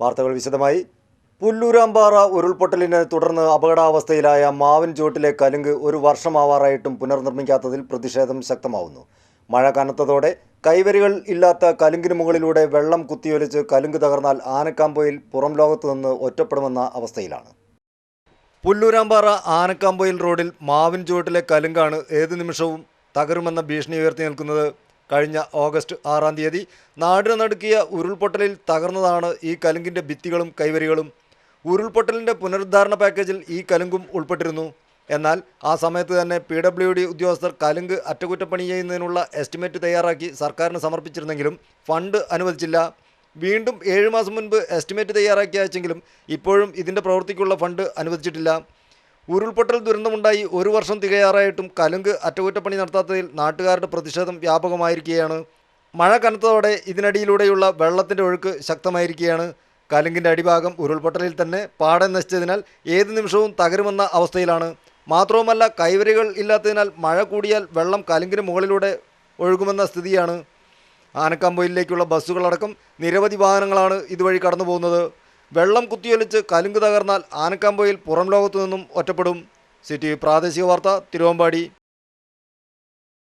വാർത്തകൾ വിശദമായി. പുല്ലൂരാമ്പാറ ഉരുൾപൊട്ടലിനെ തുടർന്ന് അപകടാവസ്ഥയിലായ മാവിൻ ചുവട്ടിലെ കലുങ്ക് ഒരു വർഷമാവാറായിട്ടും പുനർനിർമ്മിക്കാത്തതിൽ പ്രതിഷേധം ശക്തമാവുന്നു. മഴ കനത്തതോടെ കൈവരികൾ ഇല്ലാത്ത കലുങ്കിന് മുകളിലൂടെ വെള്ളം കുത്തിയൊലിച്ച് കലുങ്ക് തകർന്നാൽ ആനക്കാമ്പൊയിൽ പുറം ലോകത്തു നിന്ന് ഒറ്റപ്പെടുമെന്ന അവസ്ഥയിലാണ്. പുല്ലൂരാമ്പാറ ആനക്കാമ്പൊയിൽ റോഡിൽ മാവിൻ ചുവട്ടിലെ കലുങ്കാണ് ഏത് നിമിഷവും തകരുമെന്ന ഭീഷണി ഉയർത്തി നിൽക്കുന്നത് കഴിഞ്ഞ ഓഗസ്റ്റ് ആറാം തീയതി നാടിന് നടുക്കിയ ഉരുൾപൊട്ടലിൽ തകർന്നതാണ് ഈ കലുങ്കിന്റെ ഭിത്തികളും കൈവരികളും. ഉരുൾപൊട്ടലിന്റെ പുനരുദ്ധാരണ പാക്കേജിൽ ഈ കലുങ്കും ഉൾപ്പെട്ടിരുന്നു. എന്നാൽ ആ സമയത്ത് തന്നെ പി ഡബ്ല്യു ഡി ഉദ്യോഗസ്ഥർ കലുങ്ക് അറ്റകുറ്റപ്പണി ചെയ്യുന്നതിനുള്ള എസ്റ്റിമേറ്റ് തയ്യാറാക്കി സർക്കാരിന് സമർപ്പിച്ചിരുന്നെങ്കിലും ഫണ്ട് അനുവദിച്ചില്ല. വീണ്ടും ഏഴ് മാസം മുൻപ് എസ്റ്റിമേറ്റ് തയ്യാറാക്കി അയച്ചെങ്കിലും ഇപ്പോഴും ഇതിന്റെ പ്രവൃത്തിക്കുള്ള ഫണ്ട് അനുവദിച്ചിട്ടില്ല. ഉരുൾപൊട്ടൽ ദുരന്തമുണ്ടായി ഒരു വർഷം തികയാറായിട്ടും കലുങ്ക് അറ്റകുറ്റപ്പണി നടത്താത്തതിൽ നാട്ടുകാരുടെ പ്രതിഷേധം വ്യാപകമായിരിക്കുകയാണ്. മഴ കനത്തതോടെ ഇതിനടിയിലൂടെയുള്ള വെള്ളത്തിന്റെ ഒഴുക്ക് ശക്തമായിരിക്കുകയാണ്. കലുങ്കിന്റെ അടിഭാഗം ഉരുൾപൊട്ടലിൽ തന്നെ പാടെ നശിച്ചതിനാൽ ഏത് നിമിഷവും തകരുമെന്ന അവസ്ഥയിലാണ്. മാത്രവുമല്ല കൈവരികൾ ഇല്ലാത്തതിനാൽ മഴ കൂടിയാൽ വെള്ളം കലുങ്കിന് മുകളിലൂടെ ഒഴുകുമെന്ന സ്ഥിതിയാണ്. ആനക്കാമ്പൊയിലേക്കുള്ള ബസ്സുകളടക്കം നിരവധി വാഹനങ്ങളാണ് ഇതുവഴി കടന്നു പോകുന്നത് വെള്ളം കുത്തിയൊലിച്ച് കലുങ്ക് തകർന്നാൽ ആനക്കാമ്പൊയിൽ പുറം ലോകത്തു നിന്നും ഒറ്റപ്പെടും. സിറ്റി പ്രാദേശിക വാർത്ത തിരുവമ്പാടി.